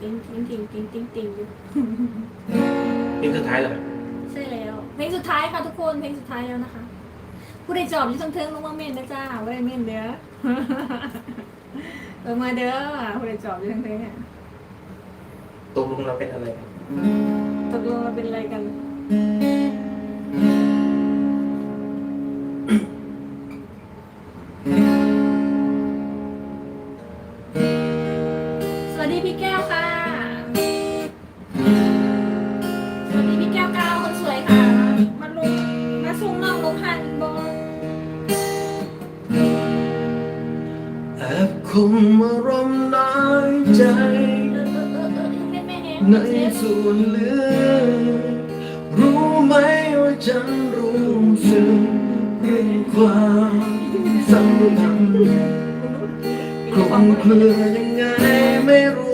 ติ้งติ้งติ้งติ้งติ้งติ้งอยู่เพลงสุดท้ายเหรอใช่แล้ว เพลงสุดท้ายค่ะทุกคน เพลงสุดท้ายแล้วนะคะ ผู้ใดจอบอยู่ทั้งเทิงลงมาเมนนะจ้าว่าไดเมนเด้อลงมาเด้อผู้ใดจอบอยู่ทั้งเทิงอะตกลงเราเป็นอะไรกันตกลงเราเป็นอะไรกัน ดีพี่แก้วค่ะ สวัสดีพี่แก้วกาวคนสวยค่ะ มาลงมาส่งน้องลงพันบอแอบคงมารมณ์น้อยใจ เออเออเออเออเล่นแม่แฮงในส่วนเหลือ รู้ไหมว่าฉันรู้สึกเรื่องความสัมพันธ์คลุมเครือยังไง ไ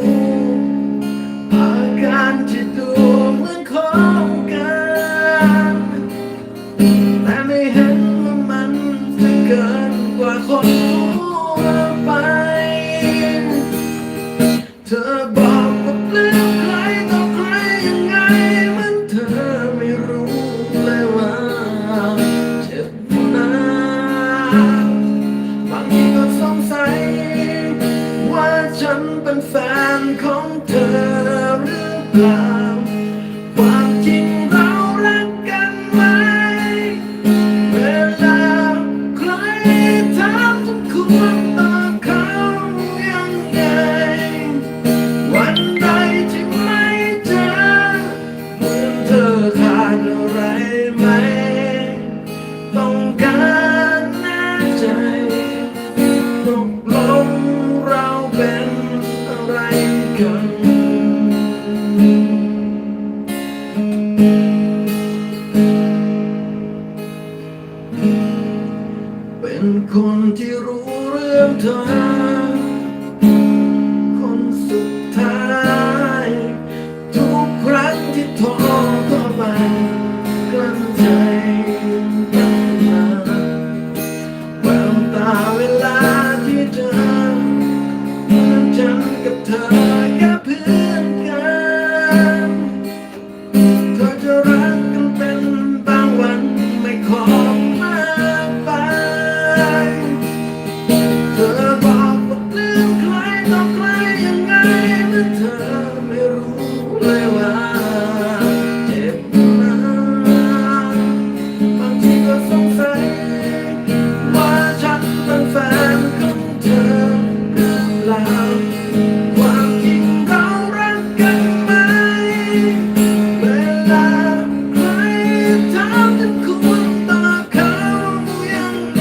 ปล่าความจริงเรารักกันไหม เวลาใครถามฉันควรตอบเขายังไง วันใดที่ไม่เจอเหมือนเธอขาดอะไรไหม ต้องการแน่ใจตกลงเราเป็นอะไรกัน เป็นคนที่รู้เรื่องเธอ คนสุดท้าย ทุกครั้งที่โทอ เธอหรือเปล่าความจริงเรารักกันไหม เวลาใครถามฉันควรตอเขายังไง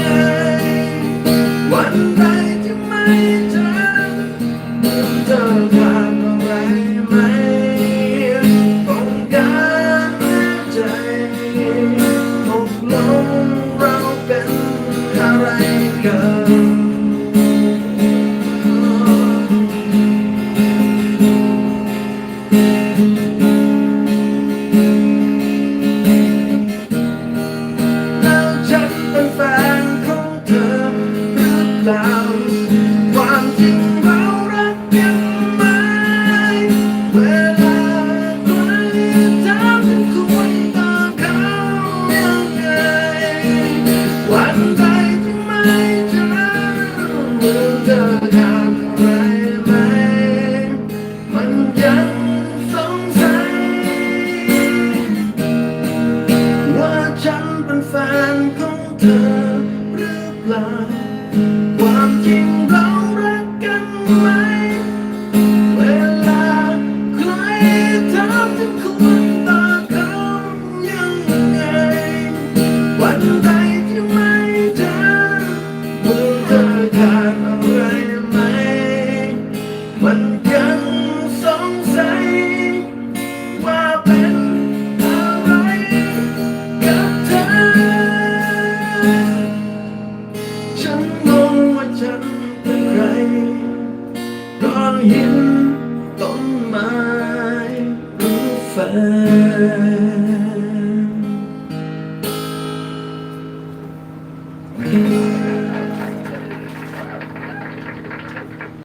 วันใดที่ไม่เจอเมือเธอขาดอะไรไหมต้องการแน่ใจตกลงเราเป็นอะไรกัน ข ยิ้มต้นไม้รู้ฟ้า